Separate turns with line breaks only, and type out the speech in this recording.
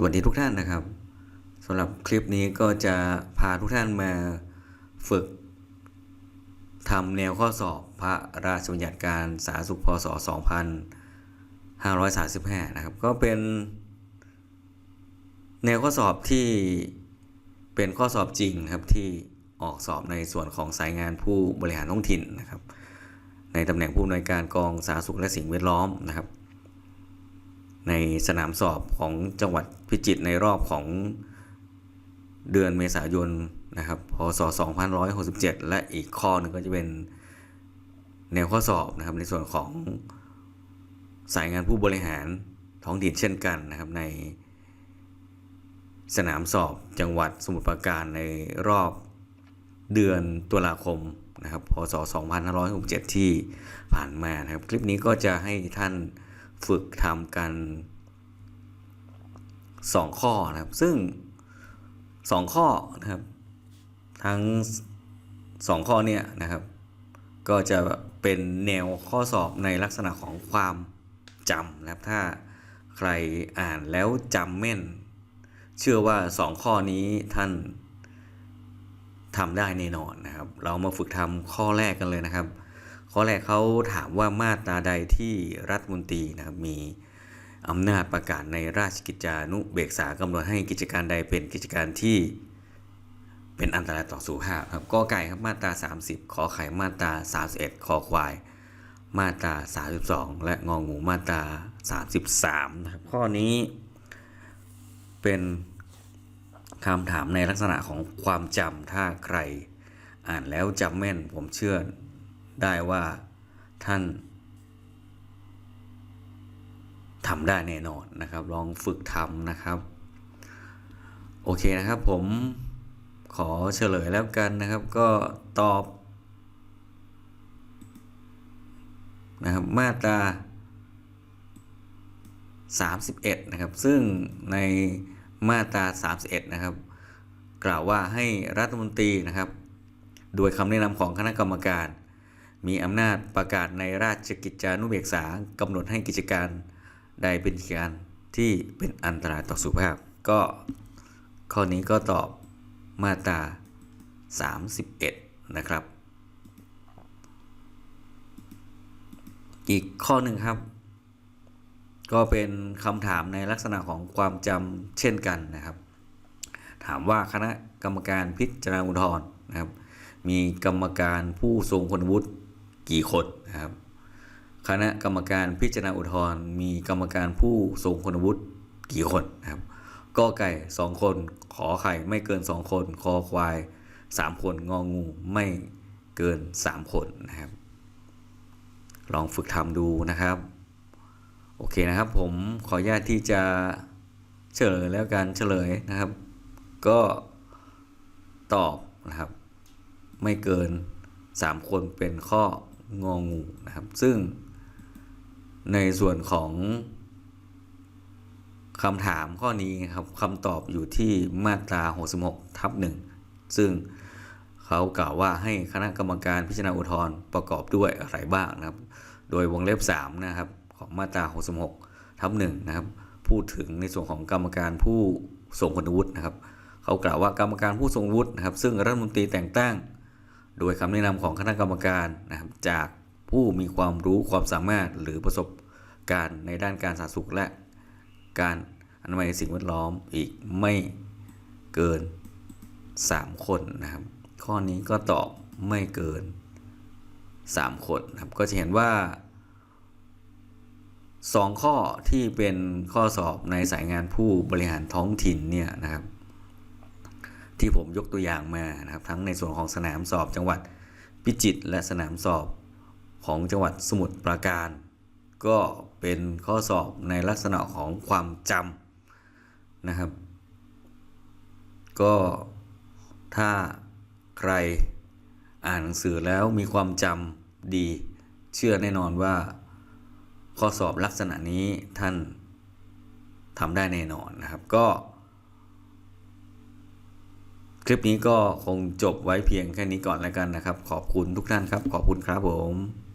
สวัสดีทุกท่านนะครับสำหรับคลิปนี้ก็จะพาทุกท่านมาฝึกทำแนวข้อสอบพระราชบัญญัติการสาธารณสุขพศ 2535 นะครับ ก็เป็นแนวข้อสอบที่เป็นข้อสอบจริงครับที่ออกสอบในส่วนของสายงานผู้บริหารท้องถิ่นนะครับ ในตำแหน่งผู้อำนวยการกองสาธารณสุขและสิ่งแวดล้อมนะครับ ในสนามสอบของจังหวัดพิจิตรในรอบของเดือนเมษายนนะครับพศ2567 และอีกข้อหนึ่งก็จะเป็นแนวข้อสอบนะครับในส่วนของสายงานผู้บริหารท้องถิ่นเช่นกันนะครับในสนามสอบจังหวัดสมุทรปราการในรอบเดือนตุลาคมนะครับพศ2567 ที่ผ่านมานะครับ คลิปนี้ก็จะให้ท่าน ฝึกทำกัน 2 ข้อนะครับ ซึ่ง 2 ข้อนะครับ ทั้ง 2 ข้อเนี่ยนะครับ ก็จะเป็นแนวข้อสอบในลักษณะของความจำนะครับ ถ้าใครอ่านแล้วจำแม่น เชื่อว่า 2 ข้อนี้ท่านทำได้แน่นอนนะครับ เรามาฝึกทำข้อแรกกันเลยนะครับ ข้อแรกเขาถามว่ามาตราใดที่รัฐมนตรีนะครับมีอำนาจประกาศในราชกิจจานุเบกษากำหนดให้กิจการใดเป็นกิจการที่เป็นอันตรายต่อสุขภาพครับกอไก่ครับมาตรา 30 ขอไข่มาตรา 31 คอควาย มาตรา 32 และงองูมาตรา 33นะครับข้อนี้เป็นคำถามในลักษณะของความจำถ้าใคร อ่านแล้วจำแม่นผมเชื่อ ได้ว่าท่านทำได้แน่นอนนะครับ ลองฝึกทำนะครับ โอเคนะครับผมขอเฉลยแล้วกันนะครับ ก็ตอบนะครับมาตรา 31 นะครับ ซึ่งในมาตรา 31 นะครับ กล่าวว่าให้รัฐมนตรีนะครับ โดยคำแนะนำของคณะกรรมการ มีอำนาจประกาศในราชกิจจานุเบกษากำหนดให้กิจการใดเป็นกิจการที่เป็นอันตรายต่อสุขภาพ ก็ข้อนี้ก็ตอบมาตรา 31 นะครับ อีกข้อหนึ่งครับ ก็เป็นคำถามในลักษณะของความจำเช่นกันนะครับ ถามว่าคณะกรรมการพิจารณาอุทธรณ์นะครับ มีกรรมการผู้ทรงคุณวุฒิ กี่คนนะครับ คณะกรรมการพิจารณาอุทธรณ์มีกรรมการผู้ทรงคุณวุฒิกี่คนนะครับกอไก่สองคน ขอไข่ไม่เกินสองคน คอควายสามคนงองูไม่เกินสามคนนะครับ ลองฝึกทำดูนะครับ โอเคนะครับผมขออนุญาตที่จะเฉลยแล้วกันเฉลยนะครับ ก็ตอบนะครับ ไม่เกิน 3 คนเป็นข้อ งองูนะครับ ซึ่งในส่วนของคำถามข้อนี้ครับคำตอบอยู่ที่มาตรา 66 ทับ1ซึ่งเขากล่าวว่าให้คณะกรรมการพิจารณาอุทธรณ์ประกอบด้วยอะไรบ้างนะครับ โดยวงเล็บ3นะครับของมาตรา 66 ทับ1นะครับ พูดถึงในส่วนของกรรมการผู้ทรงคุณวุฒินะครับ เขากล่าวว่ากรรมการผู้ทรงวุฒินะครับ ซึ่งรัฐมนตรีแต่งตั้ง โดยคำแนะนำของคณะกรรมการนะครับจากผู้มีความรู้ความสามารถหรือประสบการณ์ในด้านการสาธารณสุขและการอนามัยสิ่งแวดล้อมอีกไม่เกิน 3 คนนะครับ ข้อนี้ก็ตอบไม่เกิน 3 คนนะครับ ก็จะเห็นว่า 2 ข้อที่เป็นข้อสอบในสายงานผู้บริหารท้องถิ่นเนี่ยนะครับ ที่ผมยกตัวอย่างมานะครับทั้งในส่วนของสนามสอบจังหวัดพิจิตรและสนามสอบของจังหวัดสมุทรปราการ ก็เป็นข้อสอบในลักษณะของความจำนะครับ ก็ถ้าใครอ่านหนังสือแล้วมีความจำดี เชื่อแน่นอนว่า ข้อสอบลักษณะนี้ท่านทำได้แน่นอนนะครับ ก็ คลิปนี้ก็คงจบไว้เพียงแค่นี้ก่อนแล้วกันนะครับ ขอบคุณทุกท่านครับ ขอบคุณครับผม